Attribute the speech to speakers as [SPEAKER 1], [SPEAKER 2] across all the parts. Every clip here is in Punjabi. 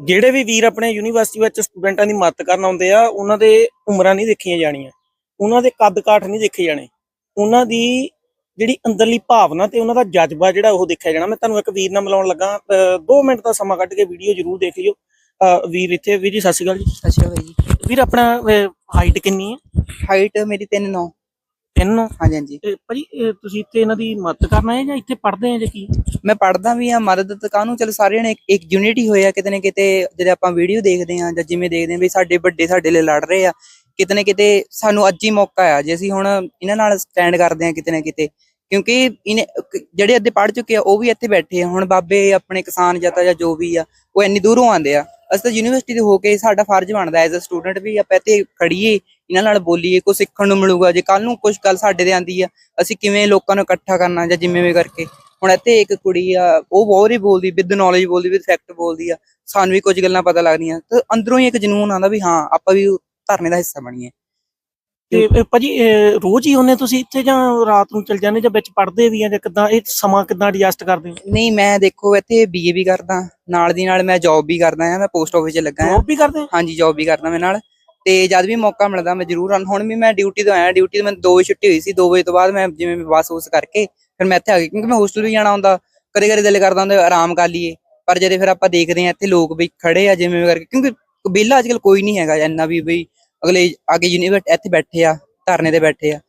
[SPEAKER 1] ਜਿਹੜੇ ਵੀ ਵੀਰ ਆਪਣੇ ਯੂਨੀਵਰਸਿਟੀ ਵਿੱਚ ਸਟੂਡੈਂਟਾਂ ਦੀ ਮਦਦ ਕਰਨ ਆਉਂਦੇ ਆ ਉਹਨਾਂ ਦੇ ਉਮਰਾਂ ਨਹੀਂ ਦੇਖੀਆਂ ਜਾਣੀਆਂ। ਉਹਨਾਂ ਦੇ ਕੱਦ ਕਾਠ ਨਹੀਂ ਦੇਖੇ ਜਾਣੇ। ਉਹਨਾਂ ਦੀ ਜਿਹੜੀ ਅੰਦਰਲੀ ਭਾਵਨਾ ਤੇ ਉਹਨਾਂ ਦਾ ਜਜ਼ਬਾ ਜਿਹੜਾ ਉਹ ਦੇਖਿਆ ਜਾਣਾ। ਮੈਂ ਤੁਹਾਨੂੰ ਇੱਕ ਵੀਰ ਨਾਲ ਮਿਲਾਉਣ ਲੱਗਾ। 2 ਮਿੰਟ ਦਾ ਸਮਾਂ ਕੱਢ ਕੇ ਵੀਡੀਓ ਜ਼ਰੂਰ ਦੇਖ ਲਿਓ। ਵੀਰ ਇੱਥੇ ਵੀਰ ਜੀ ਸਤਿ ਸ਼੍ਰੀ ਅਕਾਲ ਜੀ।
[SPEAKER 2] ਅੱਛਾ ਭਾਈ ਜੀ।
[SPEAKER 1] ਵੀਰ ਆਪਣਾ ਹਾਈਟ ਕਿੰਨੀ ਹੈ?
[SPEAKER 2] ਹਾਈਟ ਮੇਰੀ 3 9
[SPEAKER 1] ਤਿੰਨ
[SPEAKER 2] ਹਾਂਜੀ ਹਾਂਜੀ।
[SPEAKER 1] ਤੇ ਭਾਜੀ ਇਹ ਤੁਸੀਂ ਇੱਥੇ ਇਹਨਾਂ ਦੀ ਮਦਦ ਕਰਨ ਆਏ ਜਾਂ ਇੱਥੇ ਪੜ੍ਹਦੇ ਆ ਜਾਂ ਕੀ?
[SPEAKER 2] ਮੈਂ ਪੜਦਾ ਵੀ ਆ ਮਦਦ ਤਾਂ ਕਾਹਨੂੰ? ਚਲ ਸਾਰਿਆਂ ਨੇ ਇੱਕ- ਯੂਨਿਟੀ ਹੋਇਆ ਕਿਤੇ ਨਾ ਕਿਤੇ ਜਦੋਂ ਆਪਾਂ ਵੀਡੀਓ ਦੇਖਦੇ ਆ ਜਾਂ ਜਿਵੇਂ ਦੇਖਦੇ ਆ ਵੀ ਸਾਡੇ ਵੱਡੇ ਸਾਡੇ ਲਈ ਲੜ ਰਹੇ ਆ ਕਿਤੇ ਨਾ ਕਿਤੇ ਸਾਨੂੰ ਅੱਜ ਹੀ ਮੌਕਾ ਆ ਜੇ ਅਸੀਂ ਹੁਣ ਇਹਨਾਂ ਨਾਲ ਸਟੈਂਡ ਕਰਦੇ ਆ ਕਿਤੇ ਨਾ ਕਿਤੇ ਕਿਉਂਕਿ ਇਹਨੇ, ਜਿਹੜੇ ਅੱਧੇ ਪੜ ਚੁੱਕੇ ਆ, ਉਹ ਵੀ ਇੱਥੇ ਬੈਠੇ ਆ। ਹੁਣ ਬਾਬੇ, ਆਪਣੇ ਕਿਸਾਨ ਜਤਾ ਜਾਂ ਜੋ ਵੀ ਆ, ਉਹ ਇੰਨੀ ਦੂਰੋਂ ਆਉਂਦੇ ਆ। ਅਸੀਂ ਤਾਂ ਯੂਨੀਵਰਸਿਟੀ ਦੇ ਹੋ ਕੇ ਸਾਡਾ ਫਰਜ਼ ਬਣਦਾ ਐਜ਼ ਅ ਸਟੂਡੈਂਟ ਵੀ ਆਪਾਂ ਇੱਥੇ ਖੜੀਏ ਇਹਨਾਂ ਨਾਲ ਬੋਲੀਏ ਕੁਝ ਸਿੱਖਣ ਨੂੰ ਮਿਲੂਗਾ। ਜੇ ਕੱਲ ਨੂੰ ਕੁਝ ਗੱਲ ਸਾਡੇ ਤੇ ਆਂਦੀ ਆ, ਅਸੀਂ ਕਿਵੇਂ ਲੋਕਾਂ ਨੂੰ ਇਕੱਠਾ ਕਰਨਾ ਜਾਂ ਜਿਵੇਂ ਵੀ ਕਰਕੇ। ਹੁਣ ਇੱਥੇ ਇੱਕ ਕੁੜੀ ਆ, ਉਹ ਬਹੁਤ ਹੀ ਬੋਲਦੀ ਵਿਦ ਨੌਲੇਜ ਬੋਲਦੀ ਵਿਦ ਫੈਕਟ ਬੋਲਦੀ ਆ। ਸਾਨੂੰ ਵੀ ਕੁਝ ਗੱਲਾਂ ਪਤਾ ਲੱਗਦੀਆਂ। ਤੇ ਅੰਦਰੋਂ ਹੀ ਇੱਕ ਜਨੂਨ ਆਉਂਦਾ ਵੀ ਹਾਂ, ਆਪਾਂ ਵੀ ਧਰਨੇ ਦਾ ਹਿੱਸਾ ਬਣੀਏ।
[SPEAKER 1] ਤੇ ਭਾਜੀ ਰੋਜ਼ ਹੀ ਹੁੰਨੇ ਤੁਸੀਂ ਇੱਥੇ ਜਾਂ ਰਾਤ ਨੂੰ ਚਲ ਜਾਂਦੇ ਜਾਂ ਵਿੱਚ ਪੜ੍ਹਦੇ ਵੀ ਆ ਜਾਂ ਕਿੱਦਾਂ ਇਹ ਸਮਾਂ ਕਿੱਦਾਂ ਐਡਜਸਟ ਕਰਦੇ ਹੋ?
[SPEAKER 2] ਨਹੀਂ ਮੈਂ ਦੇਖੋ ਇੱਥੇ ਬੀਏ ਵੀ ਕਰਦਾ ਨਾਲ ਦੀ ਨਾਲ ਮੈਂ ਜੌਬ ਵੀ ਕਰਦਾ ਆ ਮੈਂ ਪੋਸਟ ਆਫਿਸ 'ਚ ਲੱਗਾ ਆ
[SPEAKER 1] ਜੋਬ ਵੀ ਕਰਦੇ ਹੋ?
[SPEAKER 2] ਹਾਂਜੀ ਜੌਬ ਵੀ ਕਰਦਾ ਮੈਂ ਨਾਲ। ਤੇ ਜਦ ਵੀ ਮੌਕਾ ਮਿਲਦਾ ਮੈਂ ਜ਼ਰੂਰ ਆਉਂ- ਹੁਣ ਵੀ ਮੈਂ ਡਿਊਟੀ ਤੋਂ ਆਇਆ ਡਿਊਟੀ ਤੋਂ ਮੈਂ 2 ਵਜੇ ਛੁੱਟੀ ਹੋਈ ਸੀ 2 ਵਜੇ ਤੋਂ ਬਾਅਦ ਮੈਂ ਜਿਵੇਂ ਬੱਸ ਉਸ ਕਰਕੇ ਫਿਰ ਮੈਂ ਇੱਥੇ ਆ ਗਿਆ ਕਿਉਂਕਿ ਮੈਂ ਹੋਸਟਲ ਵੀ ਜਾਣਾ ਹੁੰਦਾ ਕਦੇ ਕਦੇ ਦਿਲ ਕਰਦਾ ਹੁੰਦਾ ਆਰਾਮ ਕਰ ਲਈਏ। ਪਰ ਜਦੋਂ ਫਿਰ ਆਪਾਂ ਦੇਖਦੇ ਆ ਇੱਥੇ ਲੋਕ ਵੀ ਖੜੇ ਆ ਜਿਵੇਂ ਵੀ ਕਰਕੇ ਕਿਉਂਕਿ ਵਿਹਲਾ ਅੱਜਕੱਲ ਕੋਈ ਨਹੀਂ ਹੈਗਾ ਇੰਨਾ ਵੀ ਬਈ ਅਗਲੇ ਅੱਗੇ ਯੂਨੀਵਰਸਿਟੀ ਇੱਥੇ ਬੈਠੇ ਆ, ਧਰਨੇ ਤੇ ਬੈਠੇ ਆ।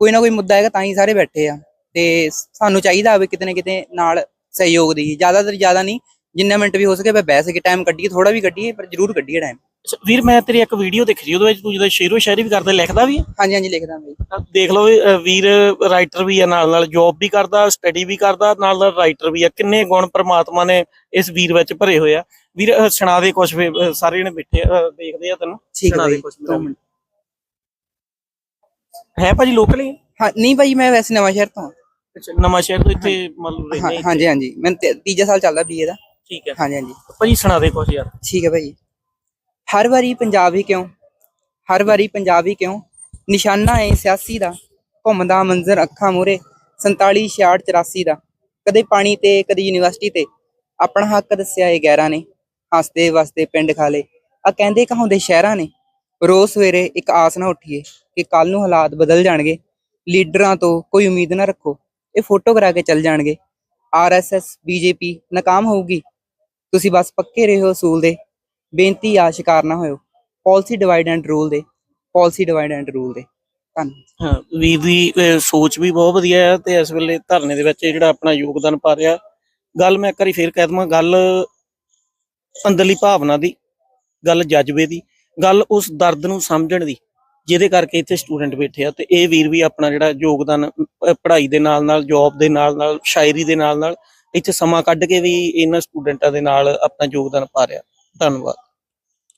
[SPEAKER 2] ਕੋਈ ਨਾ ਕੋਈ ਮੁੱਦਾ ਹੈਗਾ ਤਾਂ ਹੀ ਸਾਰੇ ਬੈਠੇ ਆ। ਤੇ ਸਾਨੂੰ ਚਾਹੀਦਾ ਵੀ ਕਿਤੇ ਨਾ ਕਿਤੇ ਨਾਲ ਸਹਿਯੋਗ ਦੀ। ਜ਼ਿਆਦਾ ਤੋਂ ਜ਼ਿਆਦਾ ਨਹੀਂ, ਜਿੰਨਾ ਮਿੰਟ ਵੀ ਹੋ ਸਕੇ ਮੈਂ ਬਹਿ ਸਕੇ ਟਾਈਮ ਕੱਢੀਏ ਥੋੜਾ ਵੀ ਕੱਢੀਏ, ਪਰ ਜ਼ਰੂਰ ਕੱਢੀਏ ਟਾਈਮ
[SPEAKER 1] ਅੱਛਾ, ਵੀਰ ਮੈਂ ਤੇਰੀ ਇੱਕ ਵੀਡੀਓ ਦੇਖੀ ਸੀ ਉਹਦੇ ਵਿੱਚ ਤੂੰ ਜਦੋਂ ਸ਼ੇਰੋ ਸ਼ਾਇਰੀ ਵੀ ਕਰਦਾ ਲਿਖਦਾ ਵੀ?
[SPEAKER 2] ਹਾਂਜੀ ਹਾਂਜੀ ਲਿਖਦਾ ਮੈਂ
[SPEAKER 1] ਤਾਂ ਦੇਖ ਲਓ ਅ, ਵੀਰ ਰਾਈਟਰ ਵੀ ਆ ਨਾਲ ਨਾਲ ਜੌਬ ਵੀ ਕਰਦਾ ਸਟੱਡੀ ਵੀ ਕਰਦਾ ਨਾਲ ਨਾਲ ਰਾਈਟਰ ਵੀ ਆ। ਕਿੰਨੇ ਗੁਣ ਪ੍ਰਮਾਤਮਾ ਨੇ ਇਸ ਵੀਰ ਵਿੱਚ ਭਰੇ ਹੋਏ ਆ। ਵੀਰ ਅ, ਸੁਣਾ ਦੇ ਕੁਝ ਸਾਰੇ ਜਣੇ ਬੈਠੇ ਅ, ਦੇਖਦੇ ਆ ਤੈਨੂੰ।
[SPEAKER 2] ਠੀਕ ਹੈ
[SPEAKER 1] ਸੁਣਾ ਦੇ
[SPEAKER 2] ਭਾਈ
[SPEAKER 1] ਕੁਛ
[SPEAKER 2] ਦੋ
[SPEAKER 1] ਮੈਨੂੰ।
[SPEAKER 2] ਮਿੰਟ।
[SPEAKER 1] ਹੈ ਭਾਜੀ ਲੋਕਲ ਹੀ
[SPEAKER 2] ਹਾਂ ਨਹੀਂ ਭਾਈ ਮੈਂ ਵੈਸੇ ਨਵਾਂ ਸ਼ਹਿਰ ਤੋਂ ਹਾਂ।
[SPEAKER 1] ਅੱਛਾ ਨਵਾਂ ਸ਼ਹਿਰ ਤੋਂ ਇੱਥੇ ਮਤਲਬ ਰਹਿੰਦੇ
[SPEAKER 2] ਹਾਂ- ਹਾਂਜੀ ਹਾਂਜੀ। ਮੈਂ ਤੇ- ਤੀਜਾ ਸਾਲ ਚੱਲਦਾ ਬੀਏ ਦਾ।
[SPEAKER 1] ਠੀਕ ਹੈ।
[SPEAKER 2] ਹਾਂਜੀ ਹਾਂਜੀ।
[SPEAKER 1] ਭਾਜੀ ਸੁਣਾ ਦੇ ਕੁਝ ਯਾਰ।
[SPEAKER 2] ਠੀਕ ਹੈ ਭਾਈ ਹਰ ਵਾਰੀ ਪੰਜਾਬ ਹੀ ਕਿਉਂ? ਹਰ ਵਾਰੀ ਪੰਜਾਬ ਹੀ ਕਿਉਂ? ਨਿਸ਼ਾਨਾ ਏ ਸਿਆਸੀ ਦਾ, ਘੁੰਮਦਾ ਮੰਜ਼ਰ ਅੱਖਾਂ ਮੂਰੇ 47 66 84 ਦਾ। ਕਦੇ ਪਾਣੀ ਤੇ, ਕਦੇ ਯੂਨੀਵਰਸਿਟੀ ਤੇ। ਆਪਣਾ ਹੱਕ ਦੱਸਿਆ ਏ ਗੈਰਾਂ ਨੇ, ਹੱਸਦੇ ਵਸਦੇ ਪਿੰਡ ਖਾਲੇ। ਆ ਕਹਿੰਦੇ ਕਹਾਉਂਦੇ ਸ਼ਹਿਰਾਂ ਨੇ? ਰੋਜ਼ ਸਵੇਰੇ ਇੱਕ ਆਸ ਨਾ ਉੱਠੀਏ ਕਿ ਕੱਲ ਨੂੰ ਹਾਲਾਤ ਬਦਲ ਜਾਣਗੇ। ਲੀਡਰਾਂ ਤੋਂ ਕੋਈ ਉਮੀਦ ਨਾ ਰੱਖੋ, ਇਹ ਫੋਟੋ ਕਰਾ ਕੇ ਚੱਲ ਜਾਣਗੇ। ਆਰਐਸਐਸ ਬੀਜੇਪੀ ਨਾਕਾਮ ਹੋਊਗੀ। ਤੁਸੀਂ ਬਸ ਪੱਕੇ ਰਹੋ ਅਸੂਲ ਦੇ। ਬੇਨਤੀ ਆ, ਸ਼ਿਕਾਰ ਨਾ ਹੋਇਓ। ਪਾਲਿਸੀ ਡਿਵਾਈਡ ਐਂਡ ਰੂਲ ਦੇ। ਪਾਲਿਸੀ ਡਿਵਾਈਡ ਐਂਡ ਰੂਲ ਦੇ। ਧੰਨਵਾਦ।
[SPEAKER 1] ਵੀਰ ਦੀ ਸੋਚ ਵੀ ਬਹੁਤ ਵਧੀਆ ਹੈ ਤੇ ਇਸ ਵੇਲੇ ਧਰਨੇ ਦੇ ਵਿੱਚ ਜਿਹੜਾ ਆਪਣਾ ਯੋਗਦਾਨ ਪਾ ਰਿਹਾ, ਗੱਲ ਮੈਂ ਇੱਕ ਵਾਰੀ ਫੇਰ ਕਹਿ ਦਵਾਂ, ਗੱਲ ਅੰਦਰਲੀ ਭਾਵਨਾ ਦੀ, ਗੱਲ ਜਜ਼ਬੇ ਦੀ, ਗੱਲ ਉਸ ਦਰਦ ਨੂੰ ਸਮਝਣ ਦੀ, ਜਿਹਦੇ ਕਰਕੇ ਇੱਥੇ ਸਟੂਡੈਂਟ ਬੈਠੇ ਆ ਤੇ ਇਹ ਵੀਰ ਵੀ ਆਪਣਾ ਜਿਹੜਾ ਯੋਗਦਾਨ ਪੜ੍ਹਾਈ ਦੇ ਨਾਲ ਨਾਲ ਜੌਬ ਦੇ ਨਾਲ ਨਾਲ, ਸ਼ਾਇਰੀ ਦੇ ਨਾਲ ਨਾਲ, ਇੱਥੇ ਸਮਾਂ ਕੱਢ ਕੇ ਵੀ ਇਹਨਾਂ ਸਟੂਡੈਂਟਾਂ ਦੇ ਨਾਲ ਆਪਣਾ ਯੋਗਦਾਨ ਪਾ ਰਿਹਾ। ਧੰਨਵਾਦ।